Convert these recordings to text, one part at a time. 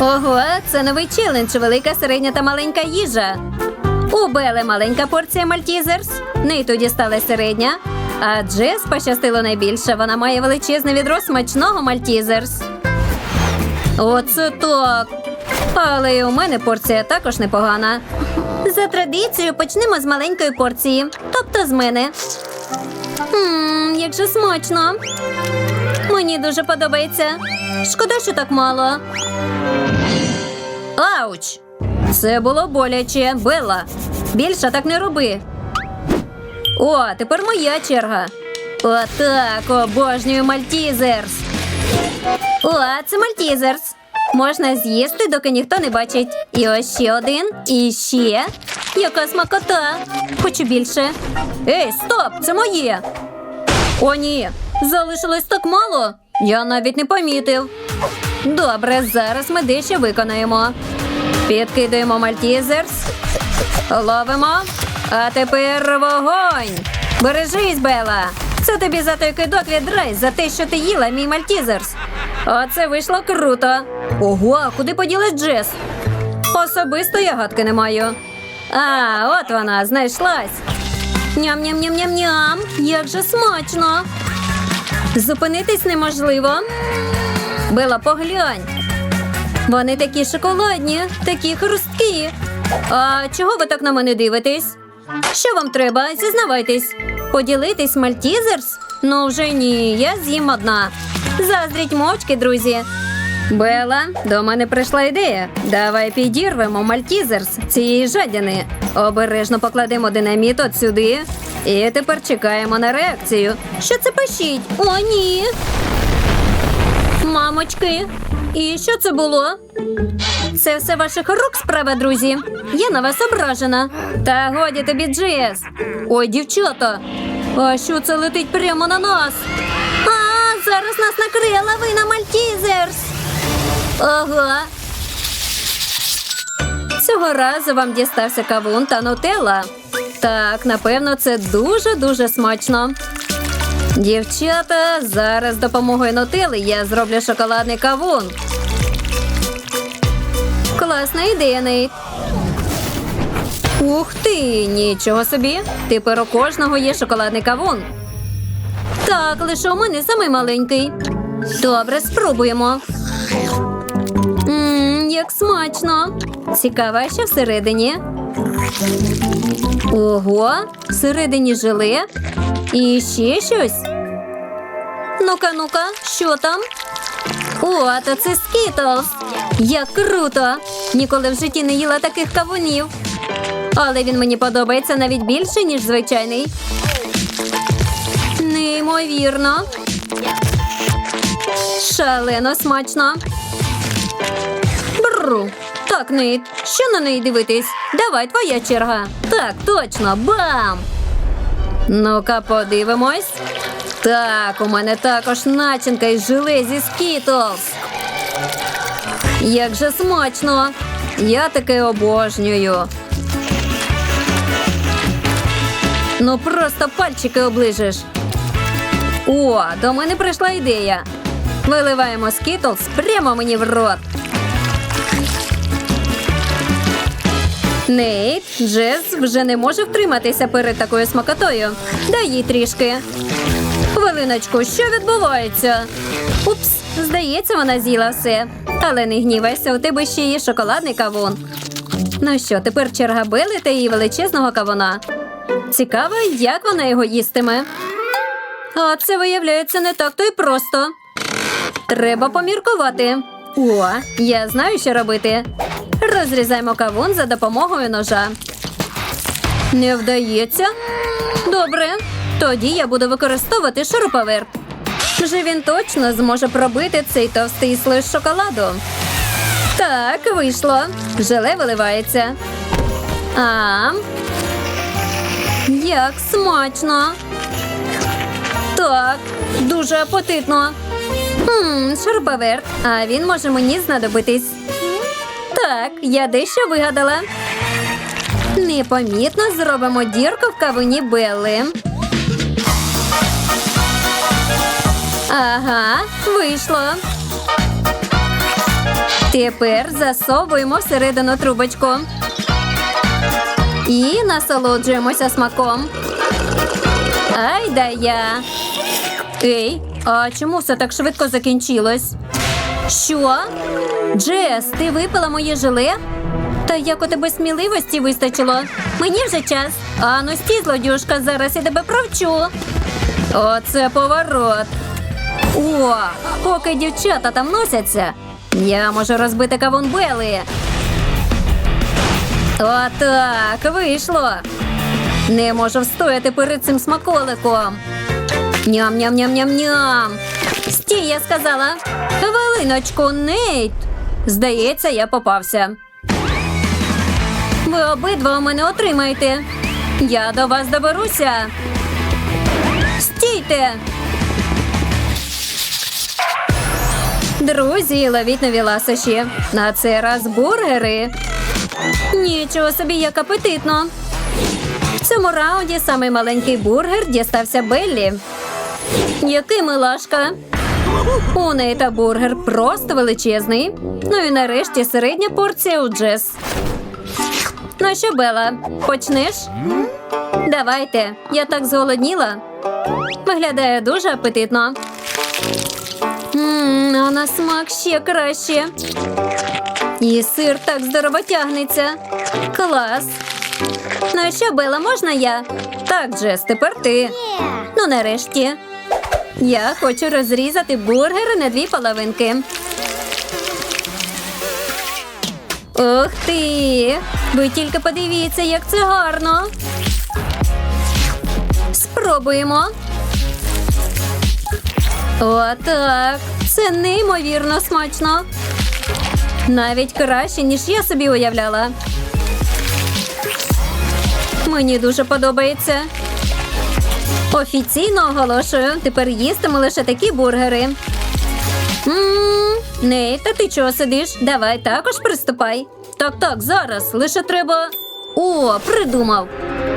Ого, це новий челендж. Велика, середня та маленька їжа. У Бели маленька порція Мальтізерс. Нейту дістала середня. А Джес пощастило найбільше. Вона має величезне відро смачного Мальтізерс. Оце так. Але і у мене порція також непогана. За традицією почнемо з маленької порції, тобто з мене. Ммм, як же смачно. Мені дуже подобається. Шкода, що так мало. Ауч! Це було боляче, Белла. Більше так не роби. О, тепер моя черга. Отак, обожнюю Мальтізерс. О, це Мальтізерс. Можна з'їсти, доки ніхто не бачить. І ось ще один. І ще. Яка смакота. Хочу більше. Ей, стоп! Це моє. О, ні. Залишилось так мало. Я навіть не помітив. Добре, зараз ми дещо виконаємо. Підкидаємо мальтізерс. Ловимо. А тепер вогонь. Бережись, Бела. Це тобі за той кидок від Рейс, за те, що ти їла мій мальтізерс. Оце вийшло круто. Ого, куди поділась Джес? Особисто я гадки не маю. А, от вона, знайшлась. Ням-ням-ням-ням-ням. Як же смачно. Зупинитись неможливо. Бела, поглянь. Вони такі шоколадні, такі хрусткі. А чого ви так на мене дивитесь? Що вам треба? Зізнавайтесь. Поділитись Мальтізерс? Ну вже ні, я з'їм одна. Заздріть мовчки, друзі. Бела, до мене прийшла ідея. Давай підірвемо Мальтізерс цієї жадяни. Обережно покладемо динаміт от сюди. І тепер чекаємо на реакцію. Що це пишіть? О, ні. Мамочки, і що це було? Це все ваших рук справа, друзі. Я на вас ображена. Та годі тобі, Джес. Ой, дівчата. А що це летить прямо на нас? А, зараз нас накриє лавина Мальтізерс. Ага. Цього разу вам дістався кавун та нутелла. Так, напевно, це дуже-дуже смачно. Дівчата, зараз допомогою нутели я зроблю шоколадний кавун. Класна ідея, Нейт. Ух ти, нічого собі. Тепер у кожного є шоколадний кавун. Так, лише у мене самий маленький. Добре, спробуємо. Ммм, як смачно. Цікаво, що всередині. Ого, всередині желе. І ще щось. Ну-ка, ну-ка, що там? О, то це скітлс. Як круто! Ніколи в житті не їла таких кавунів. Але він мені подобається навіть більше, ніж звичайний. Неймовірно. Шалено смачно. Бррр. Так, Нейт, що на неї дивитись? Давай, твоя черга. Так, точно, бам! Ну-ка, подивимось. Так, у мене також начинка із желе зі скітлс. Як же смачно! Я таке обожнюю. Ну просто пальчики оближеш. О, до мене прийшла ідея. Виливаємо скітлс прямо мені в рот. Нейт, Джес вже не може втриматися перед такою смакотою. Дай їй трішки. Хвилиночку, що відбувається? Упс, здається, вона з'їла все. Але не гнівайся, у тебе ще є шоколадний кавун. Ну що, тепер черга Бели та її величезного кавуна. Цікаво, як вона його їстиме. А це виявляється не так то й просто. Треба поміркувати. О, я знаю, що робити. Розрізаємо кавун за допомогою ножа. Не вдається? Добре. Тоді я буду використовувати шуруповерт. Вже він точно зможе пробити цей товстий слой шоколаду. Так, вийшло. Желе виливається. А. Як смачно. Так, дуже апетитно. Хм, шуруповерт. А він може мені знадобитись. Так, я дещо вигадала. Непомітно зробимо дірку в кавуні Белли. Ага, вийшло. Тепер засовуємо всередину трубочку. І насолоджуємося смаком. Ай да я. Ей, а чому все так швидко закінчилось? Що? Джес, ти випила моє желе? Та як у тебе сміливості вистачило? Мені вже час. А ну стій, злодюшка, зараз я тебе провчу. Оце поворот. О, поки дівчата там носяться, я можу розбити кавун Белли. Отак, вийшло. Не можу встояти перед цим смаколиком. Ням-ням-ням-ням-ням. Стій, я сказала. Хвилиночку, Нейт. Здається, я попався. Ви обидва у мене отримаєте. Я до вас доберуся. Стійте. Друзі, ловіть нові ласощі. На цей раз бургери. Нічого собі, як апетитно. В цьому раунді самий маленький бургер дістався Беллі. Який милашка. У неї та бургер просто величезний. Ну і нарешті середня порція у Джес. Ну що, Бела, почнеш? Давайте, я так зголодніла. Виглядає дуже апетитно. Ммм, а на смак ще краще. І сир так здорово тягнеться. Клас. Ну що, Бела, можна я? Так, Джес, тепер ти. Ну, нарешті. Я хочу розрізати бургери на дві половинки. Ух ти! Ви тільки подивіться, як це гарно. Спробуємо. Отак. Це неймовірно смачно. Навіть краще, ніж я собі уявляла. Мені дуже подобається. Офіційно оголошую, тепер їстиму лише такі бургери. Ммм, та ти чого сидиш? Давай також приступай. Так, так, зараз. Лише треба. О, придумав.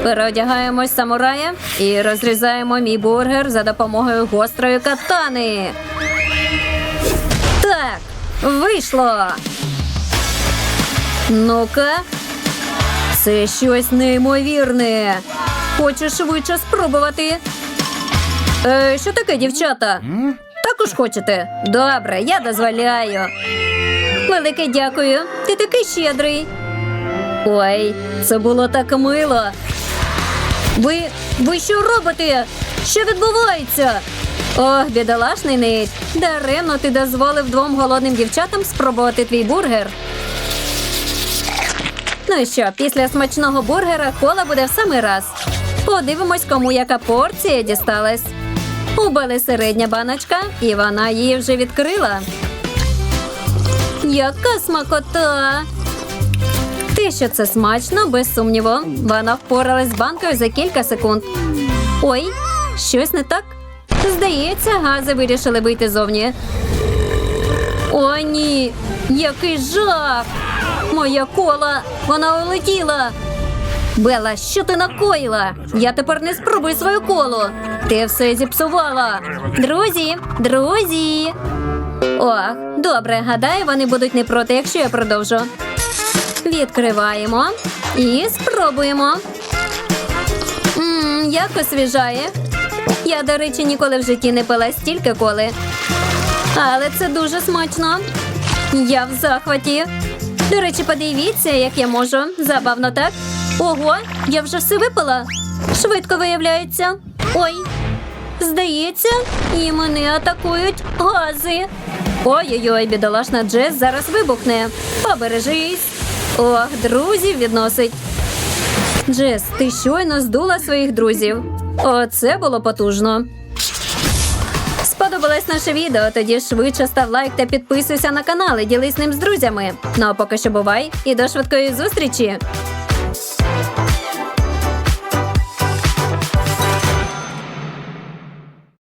Переодягаємось самурая і розрізаємо мій бургер за допомогою гострої катани. Так, вийшло. Ну-ка. Це щось неймовірне. Хочу швидше спробувати. Е, що таке, дівчата? Також хочете? Добре, я дозволяю. Велике дякую. Ти такий щедрий. Ой, це було так мило. Ви. ви що робите? Що відбувається? Ох, бідолашний Нейт. Даремно ти дозволив двом голодним дівчатам спробувати твій бургер. Ну і що, після смачного бургера кола буде в самий раз. Подивимось, кому яка порція дісталась. У Бели середня баночка, і вона її вже відкрила. Яка смакота! Те, що це смачно, без сумніву. Вона впоралась з банкою за кілька секунд. Ой, щось не так. Здається, гази вирішили вийти зовні. О, ні, який жах! Моя кола! Вона улетіла! Бела, що ти накоїла? Я тепер не спробую свою колу. Ти все зіпсувала. Друзі, друзі. Ох, добре, гадаю, вони будуть не проти, якщо я продовжу. Відкриваємо і спробуємо. Ммм, як освіжає. Я, до речі, ніколи в житті не пила стільки коли. Але це дуже смачно. Я в захваті. До речі, подивіться, як я можу. Забавно, так? Ого, я вже все випила. Швидко виявляється. Ой, здається, і мене атакують гази. Ой-ой-ой, бідолашна Джес зараз вибухне. Побережись. Ох, друзів відносить. Джес, ти щойно здула своїх друзів. Оце було потужно. Сподобалось наше відео? Тоді швидше став лайк та підписуйся на канал і ділись ним з друзями. Ну а поки що бувай і до швидкої зустрічі!